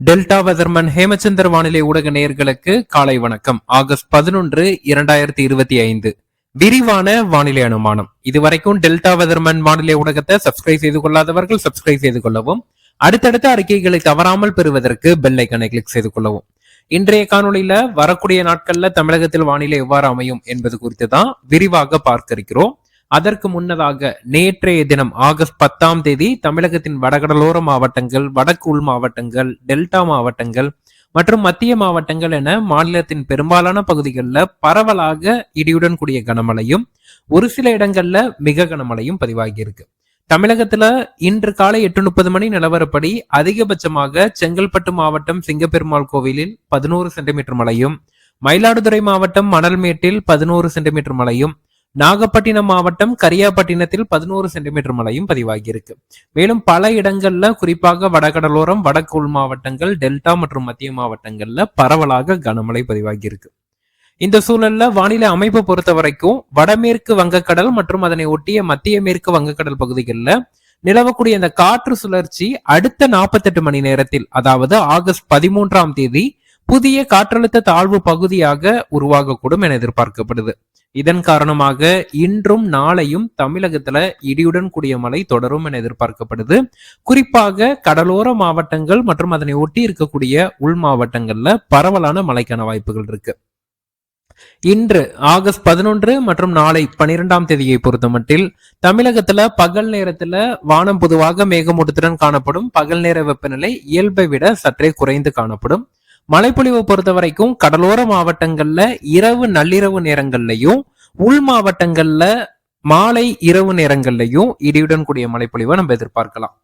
Delta weatherman Hemachandar வானிலை ஊடக நேயர்களுக்கு காலை வணக்கம். ஆகஸ்ட் பதினொன்று இரண்டாயிரத்தி இருபத்தி ஐந்து. விரிவான வானிலை அனுமானம். இதுவரைக்கும் டெல்டா வெதர்மன் வானிலை ஊடகத்தை சப்ஸ்கிரைப் செய்து கொள்ளாதவர்கள் சப்ஸ்கிரைப் செய்து கொள்ளவும் அடுத்தடுத்த அறிக்கைகளை தவறாமல் பெறுவதற்கு பெல் ஐக்கனை கிளிக் செய்து கொள்ளவும். இன்றைய காணொளியில வரக்கூடிய நாட்கள்ல தமிழகத்தில் வானிலை எவ்வாறு அமையும் என்பது குறித்து தான் விரிவாக பார்க்க இருக்கிறோம். அதற்கு முன்னதாக நேற்றைய தினம் ஆகஸ்ட் பத்தாம் தேதி தமிழகத்தின் வடகடலோர மாவட்டங்கள் வடக்கு உள் மாவட்டங்கள் டெல்டா மாவட்டங்கள் மற்றும் மத்திய மாவட்டங்கள் என மாநிலத்தின் பெரும்பாலான பகுதிகளில் பரவலாக இடியுடன் கூடிய கனமழையும் ஒரு சில இடங்கள்ல மிக கனமழையும் பதிவாகி இருக்கு தமிழகத்துல இன்று காலை எட்டு முப்பது மணி நிலவரப்படி அதிகபட்சமாக செங்கல்பட்டு மாவட்டம் சிங்கப்பெருமாள் கோவிலில் பதினோரு சென்டிமீட்டர் மழையும் மயிலாடுதுறை மாவட்டம் மணல்மேட்டில் பதினோரு சென்டிமீட்டர் மழையும் நாகப்பட்டினம் மாவட்டம் கரியாப்பட்டினத்தில் பதினோரு சென்டிமீட்டர் மழையும் பதிவாகியிருக்கு. மேலும் பல இடங்கள்ல குறிப்பாக வடகடலோரம் வடக்கு உள் மாவட்டங்கள் டெல்டா மற்றும் மத்திய மாவட்டங்கள்ல பரவலாக கனமழை பதிவாகியிருக்கு. இந்த சூழல்ல வானிலை அமைப்பு பொறுத்த வரைக்கும் வடமேற்கு வங்கக்கடல் மற்றும் அதனை ஒட்டிய மத்திய மேற்கு வங்கக்கடல் பகுதிகளில் நிலவக்கூடிய இந்த காற்று சுழற்சி அடுத்த நாற்பத்தெட்டு மணி நேரத்தில் அதாவது ஆகஸ்ட் பதிமூன்றாம் தேதி புதிய காற்றழுத்த தாழ்வு பகுதியாக உருவாகக்கூடும் என எதிர்பார்க்கப்படுது. இதன் காரணமாக இன்றும் நாளையும் தமிழகத்துல இடியுடன் கூடிய மழை தொடரும் என எதிர்பார்க்கப்படுது. குறிப்பாக கடலோர மாவட்டங்கள் மற்றும் அதனை ஒட்டி இருக்கக்கூடிய உள் மாவட்டங்கள்ல பரவலான மழைக்கான வாய்ப்புகள் இருக்கு. இன்று ஆகஸ்ட் பதினொன்று மற்றும் நாளை பனிரெண்டாம் தேதியை பொறுத்தமட்டில் தமிழகத்துல பகல் நேரத்துல வானம் பொதுவாக மேகமூட்டத்துடன் காணப்படும். பகல் நேர வெப்பநிலை இயல்பை விட சற்றே குறைந்து காணப்படும். மழைப்பொழிவை பொறுத்த வரைக்கும் கடலோர மாவட்டங்கள்ல இரவு நள்ளிரவு நேரங்கள்லயும் உள் மாவட்டங்கள்ல மாலை இரவு நேரங்கள்லயும் இடியுடன் கூடிய மழைப்பொழிவை நம்ம எதிர்பார்க்கலாம்.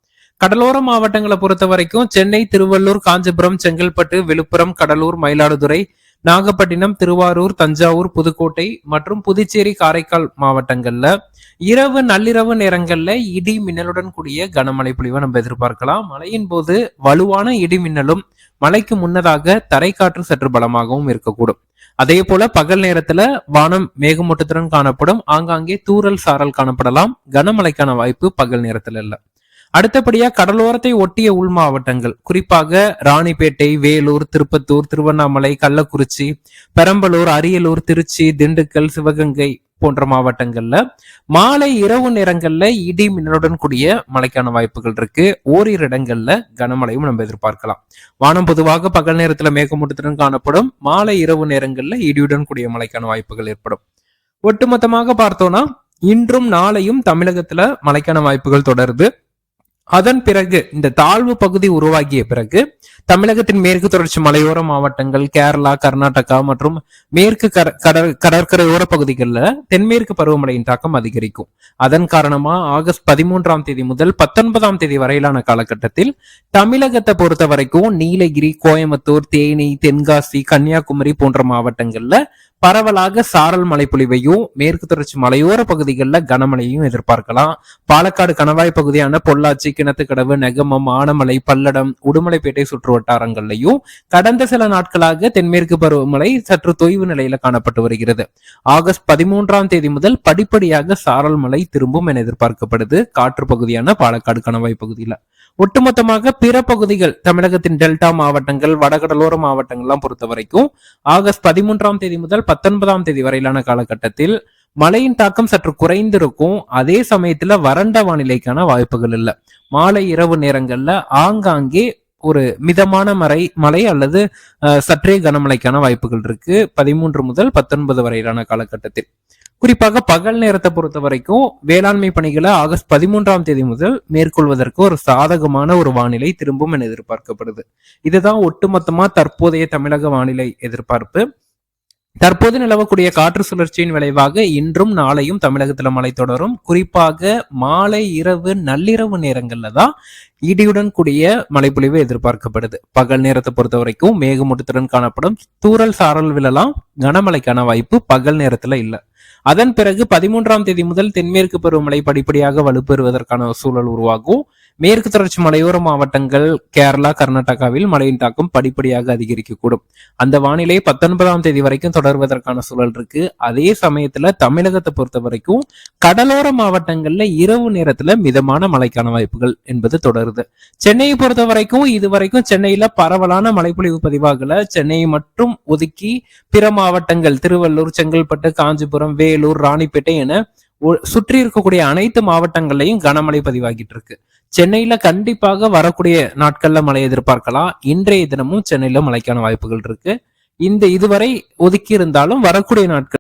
கடலோர மாவட்டங்களை பொறுத்த வரைக்கும் சென்னை திருவள்ளூர் காஞ்சிபுரம் செங்கல்பட்டு விழுப்புரம் கடலூர் மயிலாடுதுறை நாகப்பட்டினம் திருவாரூர் தஞ்சாவூர் புதுக்கோட்டை மற்றும் புதுச்சேரி காரைக்கால் மாவட்டங்கள்ல இரவு நள்ளிரவு நேரங்கள்ல இடி மின்னலுடன் கூடிய கனமழை பொழிவை நம்ம எதிர்பார்க்கலாம். மழையின் போது வலுவான இடி மின்னலும் மழைக்கு முன்னதாக தரைக்காற்று சற்று பலமாகவும் இருக்கக்கூடும். அதே போல பகல் நேரத்துல வானம் மேகமூட்டத்துடன் காணப்படும். ஆங்காங்கே தூரல் சாரல் காணப்படலாம். கனமழைக்கான வாய்ப்பு பகல் நேரத்துல இல்ல. அடுத்தபடியா கடலோரத்தை ஒட்டிய உள் மாவட்டங்கள் குறிப்பாக ராணிப்பேட்டை வேலூர் திருப்பத்தூர் திருவண்ணாமலை கள்ளக்குறிச்சி பெரம்பலூர் அரியலூர் திருச்சி திண்டுக்கல் சிவகங்கை போன்ற மாவட்டங்கள்ல மாலை இரவு நேரங்கள்ல இடி மின்னலுடன் கூடிய மழைக்கான வாய்ப்புகள் இருக்கு. ஓரிரு இடங்கள்ல கனமழையும் நம்ம எதிர்பார்க்கலாம். வானம் பொதுவாக பகல் நேரத்துல மேகமூட்டத்துடன் காணப்படும். மாலை இரவு நேரங்கள்ல இடியுடன் கூடிய மழைக்கான வாய்ப்புகள் ஏற்படும். ஒட்டுமொத்தமாக பார்த்தோம்னா இன்றும் நாளையும் தமிழகத்துல மழைக்கான வாய்ப்புகள் தொடருது. அதன் பிறகு இந்த தாழ்வு பகுதி உருவாகிய பிறகு தமிழகத்தின் மேற்கு தொடர்ச்சி மலையோர மாவட்டங்கள் கேரளா கர்நாடகா மற்றும் மேற்கு கடற் கடற்கரையோர பகுதிகளில் தென்மேற்கு பருவமழையின் தாக்கம் அதிகரிக்கும். அதன் காரணமா ஆகஸ்ட் பதிமூன்றாம் தேதி முதல் பத்தொன்பதாம் தேதி வரையிலான காலகட்டத்தில் தமிழகத்தை பொறுத்த வரைக்கும் நீலகிரி கோயம்புத்தூர் தேனி தென்காசி கன்னியாகுமரி போன்ற மாவட்டங்கள்ல பரவலாக சாரல் மழை மேற்கு தொடர்ச்சி மலையோர பகுதிகளில் கனமழையும் எதிர்பார்க்கலாம். பாலக்காடு கணவாய் பகுதியான பொள்ளாச்சி கிணத்துக்கடவு நெகமம் ஆனமலை பல்லடம் உடுமலைப்பேட்டை சுற்று வட்டாரங்கள்லையும் கடந்த சில நாட்களாக தென்மேற்கு பருவமழை சற்று தொய்வு நிலையில காணப்பட்டு வருகிறது. ஆகஸ்ட் பதிமூன்றாம் தேதி முதல் படிப்படியாக சாரல் மழை திரும்பும் என எதிர்பார்க்கப்படுது காற்று பகுதியான பாலக்காடு கணவாய் பகுதியில. ஒட்டுமொத்தமாக பிற பகுதிகள் தமிழகத்தின் டெல்டா மாவட்டங்கள் வடகடலோர மாவட்டங்கள்லாம் பொறுத்த வரைக்கும் ஆகஸ்ட் பதிமூன்றாம் தேதி முதல் பத்தொன்பதாம் தேதி வரையிலான காலகட்டத்தில் மழையின் தாக்கம் சற்று குறைந்திருக்கும். அதே சமயத்துல வறண்ட வானிலைக்கான வாய்ப்புகள் இல்லை. மாலை இரவு நேரங்கள்ல ஆங்காங்கே ஒரு மிதமான மறை மழை அல்லது சற்றே கனமழைக்கான வாய்ப்புகள் இருக்கு. பதிமூன்று முதல் பத்தொன்பது வரையிலான காலகட்டத்தில். குறிப்பாக பகல் நேரத்தை பொறுத்த வரைக்கும் வேளாண்மை பணிகளை ஆகஸ்ட் பதிமூன்றாம் தேதி முதல் மேற்கொள்வதற்கு ஒரு சாதகமான ஒரு வானிலை திரும்பும் என எதிர்பார்க்கப்படுது. இதுதான் ஒட்டுமொத்தமா தற்போதைய தமிழக வானிலை எதிர்பார்ப்பு. தற்போது நிலவக்கூடிய காற்று சுழற்சியின் விளைவாக இன்றும் நாளையும் தமிழகத்தில் மழை தொடரும். குறிப்பாக மாலை இரவு நள்ளிரவு நேரங்களில் தான் இடியுடன் கூடிய மழைப்பொழிவு எதிர்பார்க்கப்படுது. பகல் நேரத்தை பொறுத்த வரைக்கும் மேகமூட்டத்துடன் காணப்படும். தூரல் சாரல் விழலாம். கனமழைக்கான வாய்ப்பு பகல் நேரத்துல இல்லை. அதன் பிறகு பதிமூன்றாம் தேதி முதல் தென்மேற்கு பருவமழை படிப்படியாக வலுப்பெறுவதற்கான சூழல் உருவாகும். மேற்கு தொடர்ச்சி மலையோர மாவட்டங்கள் கேரளா கர்நாடகாவில் மழையின் தாக்கம் படிப்படியாக அதிகரிக்கக்கூடும். அந்த வானிலை பத்தொன்பதாம் தேதி வரைக்கும் தொடர்வதற்கான சூழல் இருக்கு. அதே சமயத்துல தமிழகத்தை பொறுத்த வரைக்கும் கடலோர மாவட்டங்கள்ல இரவு நேரத்துல மிதமான மழைக்கான வாய்ப்புகள் என்பது தொடருது. சென்னையை பொறுத்த வரைக்கும் இது வரைக்கும் சென்னையில பரவலான மழைப்பொழிவு பதிவாகல. சென்னையை மட்டும் ஒதுக்கி பிற மாவட்டங்கள் திருவள்ளூர் செங்கல்பட்டு காஞ்சிபுரம் வேலூர் ராணிப்பேட்டை என சுற்றி இருக்கக்கூடிய அனைத்து மாவட்டங்கள்லயும் கனமழை பதிவாகிட்டு இருக்கு சென்னையில கண்டிப்பாக வரக்கூடிய நாட்கள்ல மழை எதிர்பார்க்கலாம். இன்றைய தினமும் சென்னையில மழைக்கான வாய்ப்புகள் இருக்கு. இந்த இதுவரை ஒதுக்கி இருந்தாலும் வரக்கூடிய நாட்கள்